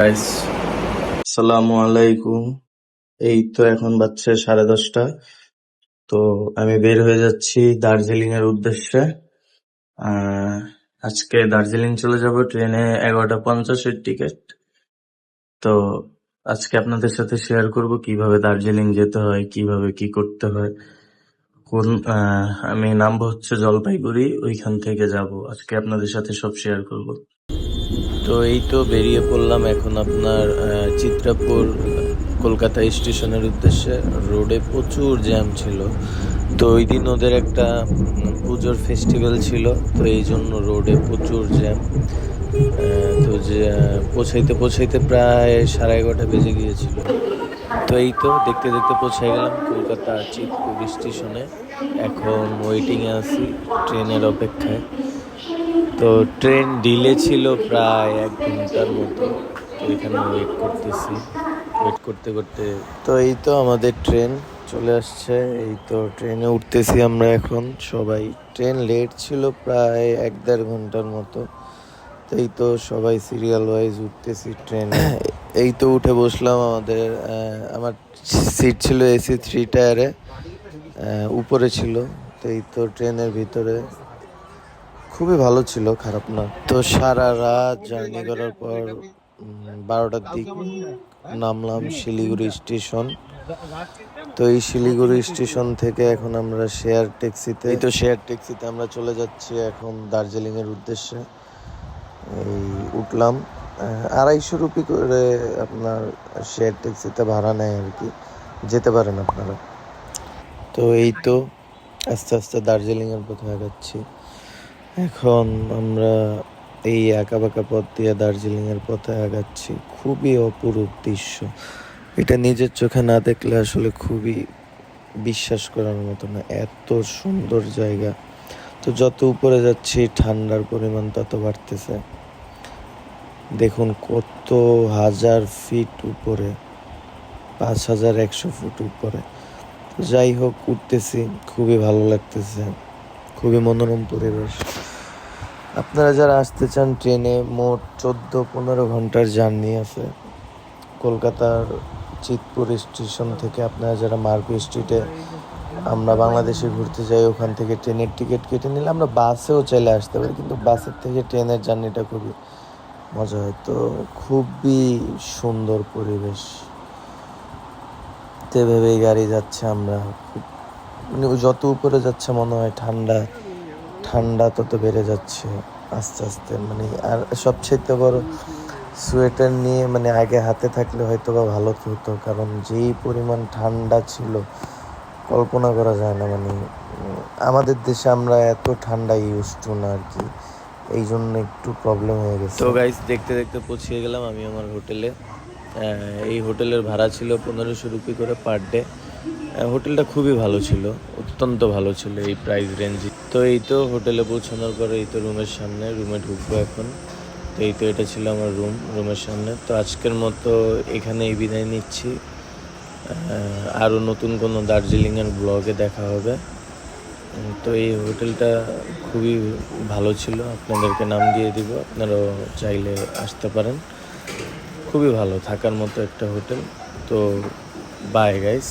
Guys আসসালামু আলাইকুম। এই তো এখন বাজছে সাড়ে দশটা। তো আমি বের হয়ে যাচ্ছি দার্জিলিং এর উদ্দেশ্যে। আজকে দার্জিলিং চলে যাব ট্রেনে এগারোটা পঞ্চাশের টিকিট। তো আজকে আপনাদের সাথে শেয়ার করব কীভাবে দার্জিলিং যেতে হয়, কীভাবে কি করতে হয়। কোন আমি নামবো হচ্ছে জলপাইগুড়ি, ওইখান থেকে যাব। আজকে আপনাদের সাথে সব শেয়ার করব। তো এই তো বেরিয়ে পড়লাম এখন আপনার চিত্রাপুর, কলকাতা স্টেশনের উদ্দেশ্যে। রোডে প্রচুর জ্যাম ছিল। তো ওই দিন ওদের একটা পুজোর ফেস্টিভ্যাল ছিল। তো এই জন্য রোডে প্রচুর জ্যাম। তো যে পৌঁছাইতে পৌঁছাইতে প্রায় সাড়ে এগারোটা বেজে গিয়েছিল। তো এই তো দেখতে দেখতে পৌঁছে গেলাম কলকাতা চিতপুর স্টেশনে। এখন ওয়েটিংয়ে আছি, ট্রেনের অপেক্ষায়। তো ট্রেন ডিলে ছিল প্রায় এক ঘণ্টার মতো। তো এখানে ওয়েট করতেছি। ওয়েট করতে করতে তো এই তো আমাদের ট্রেন চলে আসছে। এই তো ট্রেনে উঠতেছি আমরা এখন। সবাই ট্রেন লেট ছিল প্রায় এক দেড় ঘণ্টার মতো। তো এই তো সবাই সিরিয়াল ওয়াইজ উঠতেছি ট্রেনে। এই তো উঠে বসলাম আমাদের আমার সিট ছিল এসি থ্রি টায়ারে উপরে ছিল। তো এই তো ট্রেনের ভিতরে খুবই ভালো ছিল, খারাপ না। তো সারা রাত জার্নি করার পর বারোটার দিক নামলাম শিলিগুড়ি স্টেশন। তো এই শিলিগুড়ি স্টেশন থেকে এখন আমরা শেয়ার ট্যাক্সিতে, এই তো শেয়ার ট্যাক্সিতে আমরা চলে যাচ্ছি এখন দার্জিলিংয়ের উদ্দেশ্যে। এই উঠলাম আড়াইশো রুপি করে আপনার শেয়ার ট্যাক্সিতে ভাড়া নেয় আর কি। যেতে পারেন আপনারা। তো এই তো আস্তে আস্তে দার্জিলিংয়ের পথে আগাচ্ছি। এখন আমরা এই বাঁকা পথ দিয়ে দার্জিলিং এর পথে আগাচ্ছি। খুবই অপরূপ দৃশ্য। এটা নিজের চোখে না দেখলে আসলে খুবই বিশ্বাস করার মতো না। এত সুন্দর জায়গা। তো যত উপরে যাচ্ছি, ঠান্ডার পরিমাণ তত বাড়তেছে। দেখুন কত হাজার ফিট উপরে, পাঁচ হাজার একশো ফুট উপরে। যাই হোক, উঠতেছি। খুবই ভালো লাগতেছে। খুবই মনোরম পরিবেশ। আপনারা যারা আসতে চান ট্রেনে, মোট চোদ্দ পনেরো ঘণ্টার জার্নি আছে। কলকাতার চিতপুর স্টেশন থেকে আপনারা যারা মার্কো স্ট্রিটে আমরা বাংলাদেশে ঘুরতে যাই, ওখান থেকে ট্রেনের টিকিট কেটে নিলে আমরা বাসেও চলে আসতে পারি, কিন্তু বাসের থেকে ট্রেনের জার্নিটা খুবই মজা হয়। তো খুবই সুন্দর পরিবেশ। তো ভেবেই গাড়ি যাচ্ছে আমরা। খুব যত উপরে যাচ্ছে মনে হয় ঠান্ডা ঠান্ডা তত বেড়ে যাচ্ছে আস্তে আস্তে। মানে আর সবচেয়ে বড় সোয়েটার নিয়ে মানে আগে হাতে থাকলে হয়তো বা ভালো হতো, কারণ যেই পরিমাণ ঠান্ডা ছিল কল্পনা করা যায় না। মানে আমাদের দেশে আমরা এত ঠান্ডা ইউজ টু না আর কি, এই জন্য একটু প্রবলেম হয়ে গেছে। তো গাইস দেখতে দেখতে পৌঁছে গেলাম আমি আমার হোটেলে এই হোটেলের ভাড়া ছিল পনেরোশো রুপি করে পার ডে হোটেলটা খুবই ভালো ছিল, অত্যন্ত ভালো ছিল এই প্রাইস রেঞ্জে তো এই তো হোটেলে পৌঁছানোর পরে এই তো রুমের সামনে, রুমে ঢুকবো এখন। তো এই তো এটা ছিল আমার রুম রুমের সামনে। তো আজকের মতো এখানেই বিদায় নিচ্ছি। আরও নতুন কোনো দার্জিলিংয়ের ব্লগে দেখা হবে। তো এই হোটেলটা খুবই ভালো ছিল। আপনাদেরকে নাম দিয়ে দিব, আপনারাও চাইলে আসতে পারেন। খুবই ভালো, থাকার মতো একটা হোটেল। তো বাই গাইস